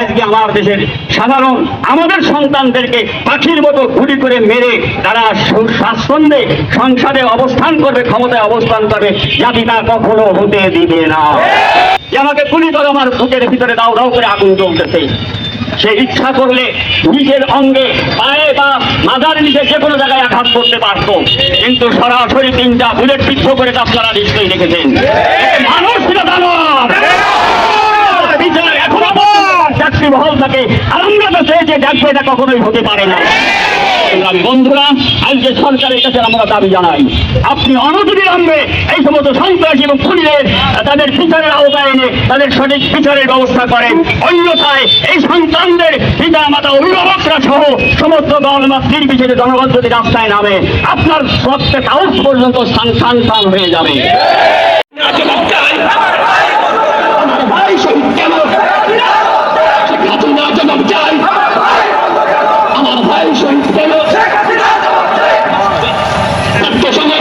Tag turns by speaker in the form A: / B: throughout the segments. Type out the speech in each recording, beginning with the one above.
A: আজকে আমার দেশের সাধারণ আমাদের সন্তানদেরকে পাখির মতো গুলি করে মেরে তারা স্বাচ্ছন্দ্যে সংসদে অবস্থান করবে, ক্ষমতায় অবস্থান করবে, জাতি তা কখনো হতে দিবে না। যে আমাকে গুলি করে আমার বুকের ভিতরে দাও দাও করে আগুন জ্বলতেছে। সে ইচ্ছা করলে নিজের অঙ্গে পায়ে বা মাথার নিচে যে কোনো জায়গায় আঘাত করতে পারত। কিন্তু সরাসরি তিনটা বুলেট বিদ্ধ করে তা আপনারা নিশ্চয়ই দেখেছেন এ মানুষ ছিল দানব বিচার এখন চাকরি বহল থাকে আমরা তো চেয়েছে দেখব এটা কখনোই হতে পারে না। বন্ধুরা, আজকে সরকারের কাছে আমরা দাবি জানাই, আপনি অনতিবিলম্বে এই সমস্ত সন্ত্রাসী এবং খুনিদের, তাদের বিচারের আওতায় এনে তাদের সঠিক বিচারের ব্যবস্থা করেন। অন্যথায় এই সন্তানদের পিতা, মাতা, অভিভাবকরা সহ সমস্ত দলমত নির্বিশেষে জনগণ যদি রাস্তায় নামে, আপনার প্রত্যেক হাউস পর্যন্ত স্থান স্থান হয়ে যাবে।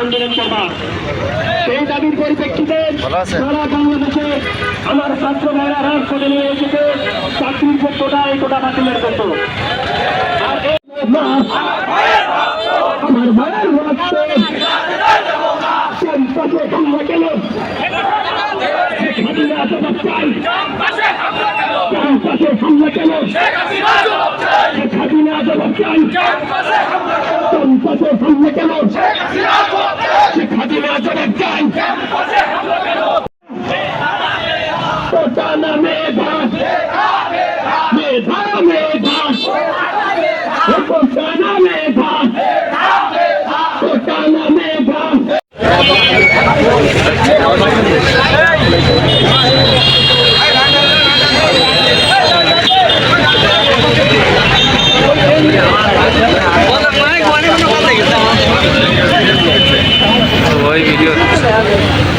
B: আন্দোলন করবা সেই দাবির পরিপ্রেক্ষিতে সারা বাংলাদেশে আমার ছাত্র ভাইরা রাজপথে নিয়ে এসেছে চাকরির যে কোটা এই কোটা বাতিলের জন্য হামলা কেন? হামলা কেন? জবাব চাই কেন? শেখ হাসিনা জবাব চাই। কোটা না মেধা। মেধা মেধা। না মেধা। না মেধা।
C: ওই
A: good.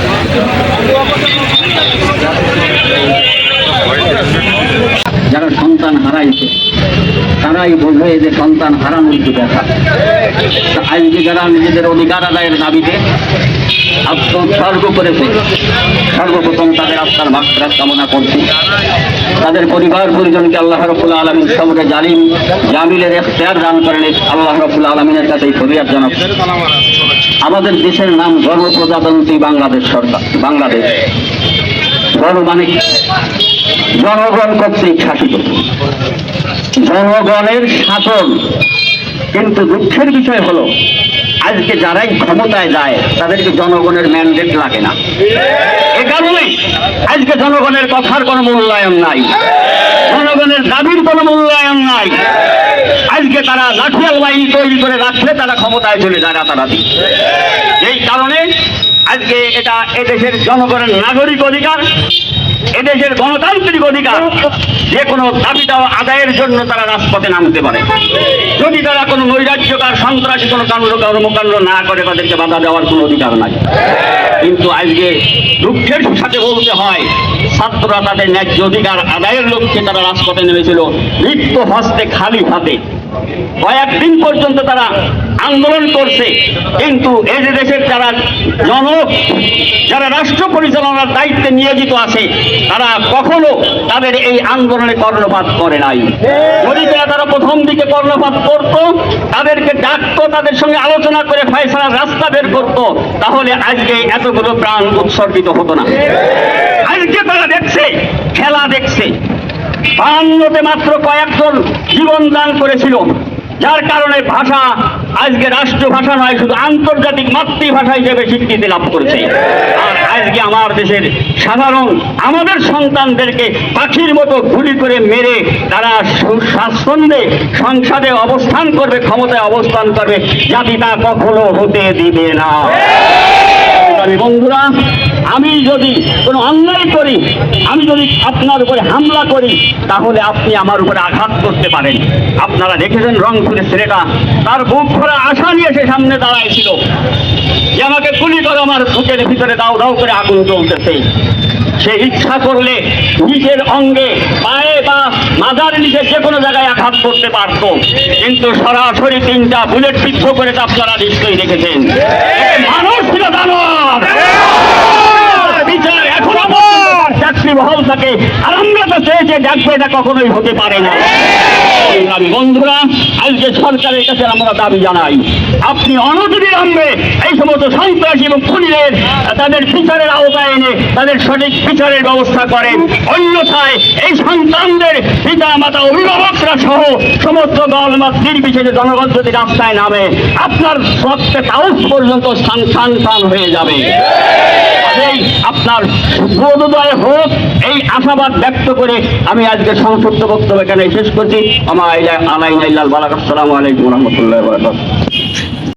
A: হারাইছে তারাই বোঝে যে সন্তান হারানোর ব্যথা তা আজকে যারা নিজেদের অধিকার আদায়ের দাবিতে আত্মোৎসর্গ করেছে, সর্বপ্রথম তাদের আত্মার মাত্রার কামনা করছি। তাদের পরিবার পরিজনকে আল্লাহ রফুল্লা আলমীর সবকে জালিম, জামিলের এখতিয়ার দান করেন আল্লাহ রফুল্লা আলমিনের কাছে এই ফরিয়াদ জানাচ্ছি। আমাদের দেশের নাম গর্ভপ্রজাতন্ত্রী বাংলাদেশ সরকার, বাংলাদেশ। গর্ব মানে কি? জনগণ কর্তৃক শাসিত। জনগণের শাসন কিন্তু দুঃখের বিষয় হলো, আজকে যারাই ক্ষমতায় যায়, তাদেরকে জনগণের ম্যান্ডেট লাগে না। এ কারণে আজকে জনগণের কথার কোনো মূল্যায়ন নাই। জনগণের দাবির কোনো মূল্যায়ন নাই। আজকে তারা লাঠিয়াল বাহিনী তৈরি করে রাখলে তারা ক্ষমতায় চলে যায় রাতারাতি। এই কারণে আজকে এটা এদেশের জনগণের নাগরিক অধিকার, এদেশের গণতান্ত্রিক অধিকার যে কোনো দাবি দেওয়া আদায়ের জন্য তারা রাজপথে নামতে পারে। যদি তারা কোনো নৈরাজ্যকার, সন্ত্রাসী কোনো কাণ্ড, কর্মকাণ্ড না করে, তাদেরকে বাধা দেওয়ার কোনো অধিকার নাই। কিন্তু আজকে দুঃখের সাথে বলতে হয়, ছাত্ররা তাদের ন্যায্য অধিকার আদায়ের লক্ষ্যে তারা রাজপথে নেমেছিল লিপ্ত হস্তে, খালি হাতে। কয়েকদিন পর্যন্ত তারা আন্দোলন করছে। কিন্তু এই যে দেশের যারা জনক, যারা রাষ্ট্র পরিচালনার দায়িত্বে নিয়োজিত আছে, তারা কখনো তাদের এই আন্দোলনে কর্ণপাত করে নাই। যদি তারা প্রথম দিকে কর্ণপাত করত, তাদেরকে ডাকতো, তাদের সঙ্গে আলোচনা করে ফয়সালার রাস্তা বের করত। তাহলে আজকে এতগুলো প্রাণ উৎসর্গিত হতো না। আজকে তারা দেখছে, খেলা দেখছে। মাত্র কয়েকজন জীবন দান করেছিল, যার কারণে ভাষা আজকে রাষ্ট্র ভাষা নয়, শুধু আন্তর্জাতিক মাতৃভাষা হিসেবে স্বীকৃতি লাভ করেছে। আর আজকে আমার দেশের সাধারণ আমাদের সন্তানদেরকে পাখির মতো গুলি করে মেরে তারা সু- স্বাচ্ছন্দ্যে সংসদে অবস্থান করবে, ক্ষমতায় অবস্থান করবে। জাতি তা কখনো হতে দিবে না। বন্ধুরা আমি যদি কোনো অন্যায় করি, আমি যদি আপনার উপরে হামলা করি, তাহলে আপনি আমার উপরে আঘাত করতে পারেন। আপনারা দেখেছেন রংপুরের ছেলেটা, তার বুক ভরা আশা নিয়ে সে সামনে দাঁড়াইছিল। যে আমাকে গুলি করে, আমার বুকের ভিতরে দাও দাও করে আগুন চলতেছে সে ইচ্ছা করলে নিজের অঙ্গে পায়ে বা মাজার নিচে যে কোনো জায়গায় আঘাত করতে পারত। কিন্তু সরাসরি তিনটা বুলেট বিদ্ধ করে আপনারা নিশ্চয়ই দেখেছেন। মানুষ ছিল দানব বিচার এখন চাকরি বহাল থাকে আর আমরা তো চেয়েছে, দেখবে এটা কখনোই হতে পারে না। বন্ধুরা, আজকে সরকারের কাছে আমরা দাবি জানাই, আপনি অনতিবিলম্বে এই সমস্ত সন্ত্রাসী এবং খুনিদের তাদের বিচারের আওতায় এনে তাদের সঠিক বিচারের ব্যবস্থা করেন। অন্যথায় এই সন্তানদের পিতা মাতা অভিভাবকরা সহ সমস্ত দল দলমত নির্বিশেষে জনগণ যদি রাস্তায় নামে, আপনার রক্তে তাউস পর্যন্ত স্থান স্থান হয়ে যাবে। আপনার বোধোদয় হোক, এই আশাবাদ ব্যক্ত করে আমি আজকে সংক্ষিপ্ত বক্তব্য এখানে শেষ করছি। আমার আলাই আলাইন বালাক, আসসালামু আলাইকুম রহমতুল্লাহ